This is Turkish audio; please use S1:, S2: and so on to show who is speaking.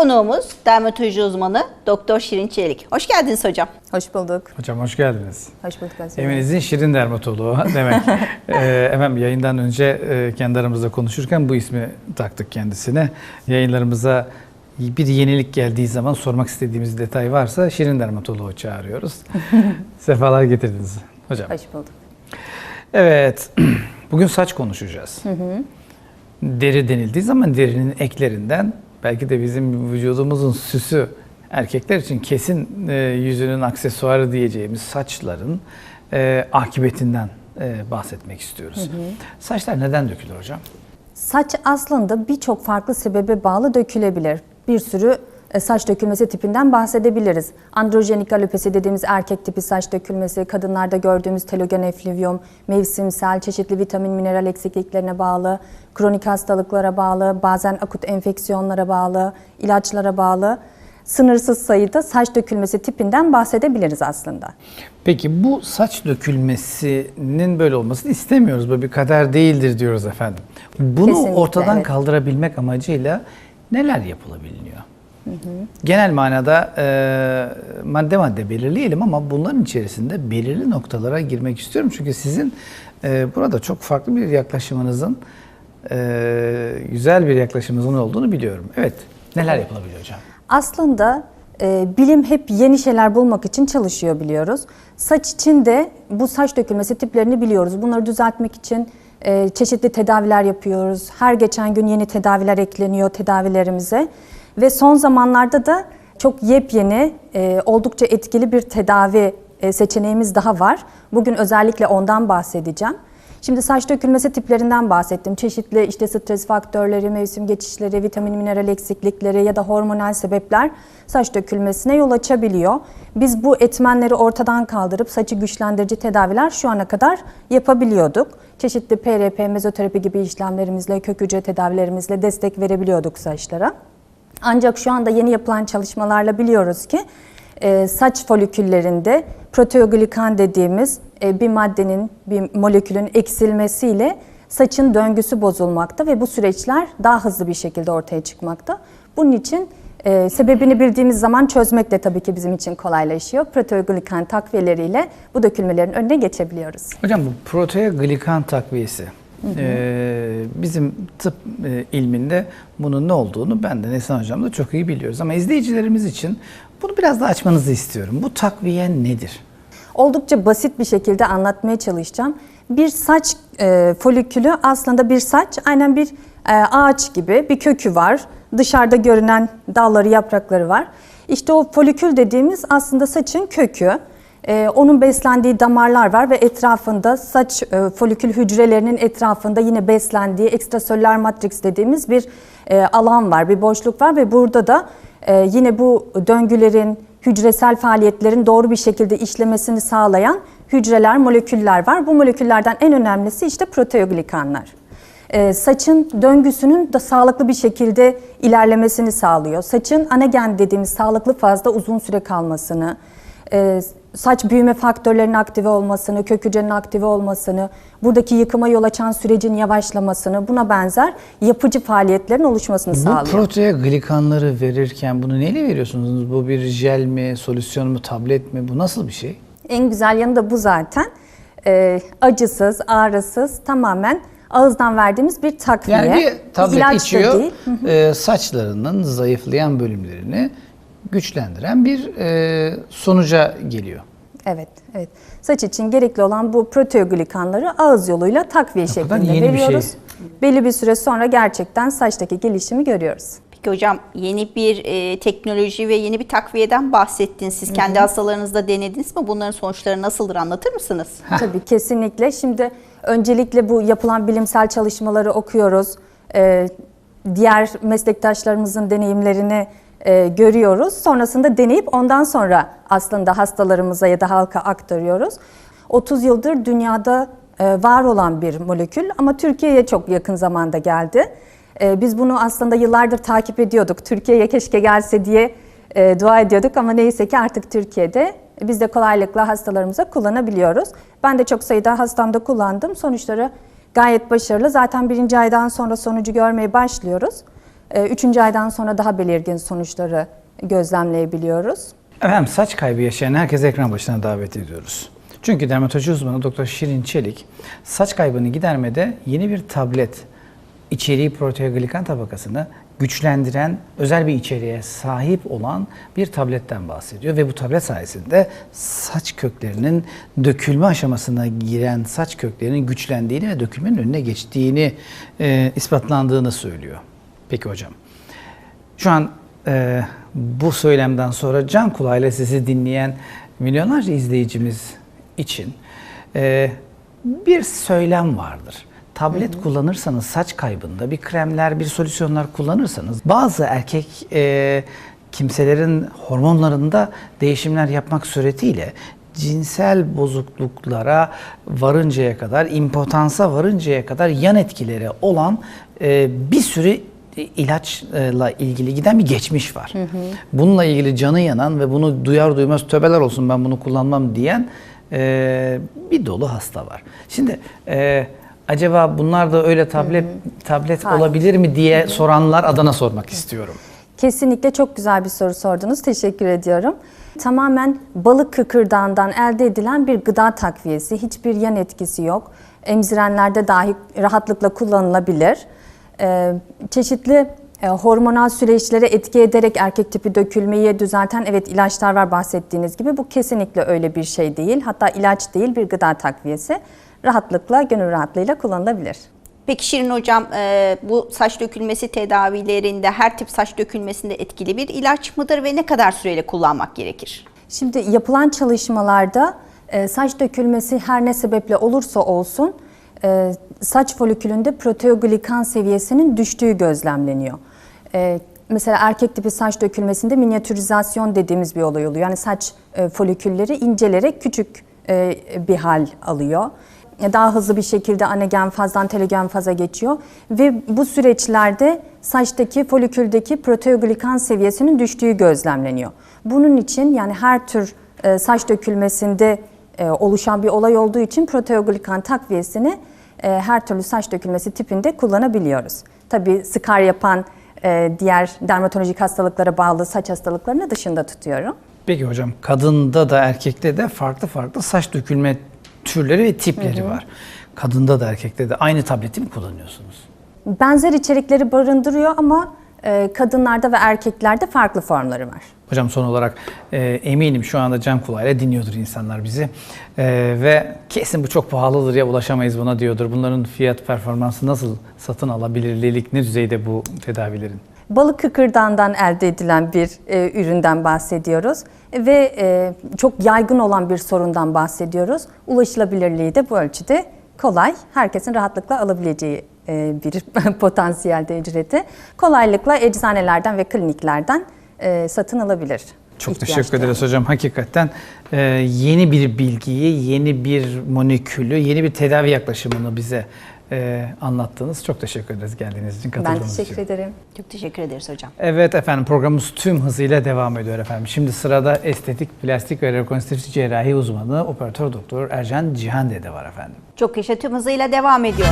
S1: Konuğumuz dermatoloji uzmanı Doktor Şirin Çelik. Hoş geldiniz hocam.
S2: Hoş bulduk.
S3: Hocam hoş geldiniz.
S2: Hoş bulduk Aziz.
S3: Evinizin şirin dermatoloğu demek. ee, efendim yayından önce e, kendi aramızda konuşurken bu ismi taktık kendisine. Yayınlarımıza bir yenilik geldiği zaman sormak istediğimiz detay varsa şirin dermatoloğu çağırıyoruz. Sefalar getirdiniz hocam.
S2: Hoş bulduk.
S3: Evet, bugün saç konuşacağız. Deri denildiği zaman derinin eklerinden belki de bizim vücudumuzun süsü erkekler için kesin e, yüzünün aksesuarı diyeceğimiz saçların e, akıbetinden e, bahsetmek istiyoruz. Saçlar neden dökülür hocam?
S2: Saç aslında birçok farklı sebebe bağlı dökülebilir. Bir sürü saç dökülmesi tipinden bahsedebiliriz. Androjenik alopesi dediğimiz erkek tipi saç dökülmesi, kadınlarda gördüğümüz telogen eflüvyum, mevsimsel, çeşitli vitamin, mineral eksikliklerine bağlı, kronik hastalıklara bağlı, bazen akut enfeksiyonlara bağlı, ilaçlara bağlı sınırsız sayıda saç dökülmesi tipinden bahsedebiliriz aslında.
S3: Peki bu saç dökülmesinin böyle olmasını istemiyoruz. Bu bir kader değildir diyoruz efendim. Bunu
S2: Kesinlikle,
S3: ortadan
S2: evet.
S3: kaldırabilmek amacıyla neler yapılabiliyor? Genel manada e, madde madde belirleyelim ama bunların içerisinde belirli noktalara girmek istiyorum. Çünkü sizin e, burada çok farklı bir yaklaşımınızın, e, güzel bir yaklaşımınızın olduğunu biliyorum. Evet, neler yapılabiliyor hocam?
S2: Aslında e, bilim hep yeni şeyler bulmak için çalışıyor biliyoruz. Saç için de bu saç dökülmesi tiplerini biliyoruz. Bunları düzeltmek için e, çeşitli tedaviler yapıyoruz. Her geçen gün yeni tedaviler ekleniyor tedavilerimize. Ve son zamanlarda da çok yepyeni, e, oldukça etkili bir tedavi e, seçeneğimiz daha var. Bugün özellikle ondan bahsedeceğim. Şimdi saç dökülmesi tiplerinden bahsettim. Çeşitli işte stres faktörleri, mevsim geçişleri, vitamin mineral eksiklikleri ya da hormonal sebepler saç dökülmesine yol açabiliyor. Biz bu etmenleri ortadan kaldırıp saçı güçlendirici tedaviler şu ana kadar yapabiliyorduk. Çeşitli PRP, mezoterapi gibi işlemlerimizle, kök hücre tedavilerimizle destek verebiliyorduk saçlara. Ancak şu anda yeni yapılan çalışmalarla biliyoruz ki e, saç foliküllerinde proteoglikan dediğimiz e, bir maddenin, bir molekülün eksilmesiyle saçın döngüsü bozulmakta ve bu süreçler daha hızlı bir şekilde ortaya çıkmakta. Bunun için e, sebebini bildiğimiz zaman çözmek de tabii ki bizim için kolaylaşıyor. Proteoglikan takviyeleriyle bu dökülmelerin önüne geçebiliyoruz.
S3: Hocam bu proteoglikan takviyesi. Ee, bizim tıp e, ilminde bunun ne olduğunu ben de Neslihan Hocam da çok iyi biliyoruz. Ama izleyicilerimiz için bunu biraz daha açmanızı istiyorum. Bu takviye nedir?
S2: Oldukça basit bir şekilde anlatmaya çalışacağım. Bir saç e, folikülü aslında bir saç aynen bir e, ağaç gibi bir kökü var. Dışarıda görünen dalları, yaprakları var. İşte o folikül dediğimiz aslında saçın kökü. E, onun beslendiği damarlar var ve etrafında saç e, folikül hücrelerinin etrafında yine beslendiği ekstraselüler matrix dediğimiz bir e, alan var, bir boşluk var ve burada da e, yine bu döngülerin, hücresel faaliyetlerin doğru bir şekilde işlemesini sağlayan hücreler, moleküller var. Bu moleküllerden en önemlisi işte proteoglikanlar. Ee, saçın döngüsünün da sağlıklı bir şekilde ilerlemesini sağlıyor. Saçın anagen dediğimiz sağlıklı fazda uzun süre kalmasını, e, saç büyüme faktörlerinin aktive olmasını, kök hücrenin aktive olmasını, buradaki yıkıma yol açan sürecin yavaşlamasını, buna benzer yapıcı faaliyetlerin oluşmasını
S3: Bu
S2: sağlıyor.
S3: proteoglikanları verirken bunu neyle veriyorsunuz? Bu bir jel mi, solüsyon mu, tablet mi? Bu nasıl bir şey?
S2: En güzel yanı da bu zaten. Ee, acısız, ağrısız, tamamen ağızdan verdiğimiz bir takviye.
S3: Yani bir tablet
S2: ilaç
S3: içiyor,
S2: değil.
S3: e, saçlarının zayıflayan bölümlerini güçlendiren bir e, sonuca geliyor.
S2: Evet, evet. Saç için gerekli olan bu proteoglikanları ağız yoluyla takviye
S3: kadar
S2: şeklinde
S3: yeni bir şey.
S2: veriyoruz. Belli bir süre sonra gerçekten saçtaki gelişimi görüyoruz.
S1: Peki hocam yeni bir e, teknoloji ve yeni bir takviyeden bahsettiniz. Siz kendi hastalarınızda denediniz mi? Bunların sonuçları nasıldır anlatır mısınız?
S2: Tabii kesinlikle. Şimdi öncelikle bu yapılan bilimsel çalışmaları okuyoruz. Ee, diğer meslektaşlarımızın deneyimlerini e, görüyoruz. Sonrasında deneyip ondan sonra aslında hastalarımıza ya da halka aktarıyoruz. 30 yıldır dünyada e, var olan bir molekül ama Türkiye'ye çok yakın zamanda geldi. E, biz bunu aslında yıllardır takip ediyorduk. Türkiye'ye keşke gelse diye e, dua ediyorduk ama neyse ki artık Türkiye'de biz de kolaylıkla hastalarımıza kullanabiliyoruz. Ben de çok sayıda hastamda kullandım. Sonuçları gayet başarılı. Zaten birinci aydan sonra sonucu görmeye başlıyoruz. E, Üçüncü aydan sonra daha belirgin sonuçları gözlemleyebiliyoruz.
S3: Efendim saç kaybı yaşayan herkese ekran başına davet ediyoruz. Çünkü dermatoloji uzmanı Dr. Şirin Çelik saç kaybını gidermede yeni bir tablet içeriği proteoglikan tabakasını güçlendiren özel bir içeriğe sahip olan bir tabletten bahsediyor ve bu tablet sayesinde saç köklerinin dökülme aşamasına giren saç köklerinin güçlendiğini ve dökülmenin önüne geçtiğini e, ispatlandığını söylüyor. Peki hocam. Şu an e, bu söylemden sonra can kulağıyla sizi dinleyen milyonlarca izleyicimiz için e, bir söylem vardır. Tablet kullanırsanız saç kaybında bir kremler, bir solüsyonlar kullanırsanız bazı erkek e, kimselerin hormonlarında değişimler yapmak suretiyle cinsel bozukluklara varıncaya kadar, impotansa varıncaya kadar yan etkileri olan e, bir sürü ilaçla ilgili giden bir geçmiş var. Bununla ilgili canı yanan ve bunu duyar duymaz töbeler olsun ben bunu kullanmam diyen e, bir dolu hasta var. Şimdi e, acaba bunlar da öyle tablet tablet
S2: Hayır.
S3: olabilir mi diye soranlar adına sormak istiyorum.
S2: Kesinlikle çok güzel bir soru sordunuz. Teşekkür ediyorum. Tamamen balık kıkırdağından elde edilen bir gıda takviyesi. Hiçbir yan etkisi yok. Emzirenlerde dahi rahatlıkla kullanılabilir. Ee, çeşitli e, hormonal süreçlere etki ederek erkek tipi dökülmeyi düzelten evet ilaçlar var bahsettiğiniz gibi. Bu kesinlikle öyle bir şey değil. Hatta ilaç değil bir gıda takviyesi. Rahatlıkla, gönül rahatlığıyla kullanılabilir.
S1: Peki Şirin Hocam e, bu saç dökülmesi tedavilerinde her tip saç dökülmesinde etkili bir ilaç mıdır ve ne kadar süreyle kullanmak gerekir?
S2: Şimdi yapılan çalışmalarda e, saç dökülmesi her ne sebeple olursa olsun e, saç folikülünde proteoglikan seviyesinin düştüğü gözlemleniyor. E, mesela erkek tipi saç dökülmesinde minyatürizasyon dediğimiz bir olay oluyor. Yani saç e, folikülleri incelerek küçük e, bir hal alıyor. Daha hızlı bir şekilde anagenfazdan telegenfaza geçiyor ve bu süreçlerde saçtaki foliküldeki proteoglikan seviyesinin düştüğü gözlemleniyor. Bunun için yani her tür e, saç dökülmesinde e, oluşan bir olay olduğu için proteoglikan takviyesini her türlü saç dökülmesi tipinde kullanabiliyoruz. Tabii skar yapan e, diğer dermatolojik hastalıklara bağlı saç hastalıklarını dışında tutuyorum.
S3: Peki hocam kadında da erkekte de farklı farklı saç dökülme türleri ve tipleri var. Kadında da erkekte de aynı tableti mi kullanıyorsunuz?
S2: Benzer içerikleri barındırıyor ama e, kadınlarda ve erkeklerde farklı formları var.
S3: Hocam son olarak e, eminim şu anda can kulağıyla dinliyordur insanlar bizi. E, ve kesin bu çok pahalıdır ya ulaşamayız buna diyordur. Bunların fiyat performansı nasıl satın alabilirlilik ne düzeyde bu tedavilerin?
S2: Balık kıkırdağından elde edilen bir e, üründen bahsediyoruz ve e, çok yaygın olan bir sorundan bahsediyoruz. Ulaşılabilirliği de bu ölçüde kolay, herkesin rahatlıkla alabileceği e, bir potansiyelde ücreti. Kolaylıkla eczanelerden ve kliniklerden e, satın alabilir.
S3: Çok
S2: ihtiyaç
S3: teşekkür ederiz hocam. Hakikaten e, yeni bir bilgiyi, yeni bir molekülü, yeni bir tedavi yaklaşımını bize e, anlattınız. Çok teşekkür ederiz geldiğiniz için,
S2: Ben
S3: katıldığınız için.
S2: teşekkür ederim.
S1: Çok teşekkür ederiz hocam.
S3: Evet efendim programımız tüm hızıyla devam ediyor efendim. Şimdi sırada estetik, plastik ve rekonstrüktif cerrahi uzmanı operatör doktor Ercan Cihan Dede var efendim.
S1: Çok yaşa tüm hızıyla devam ediyor.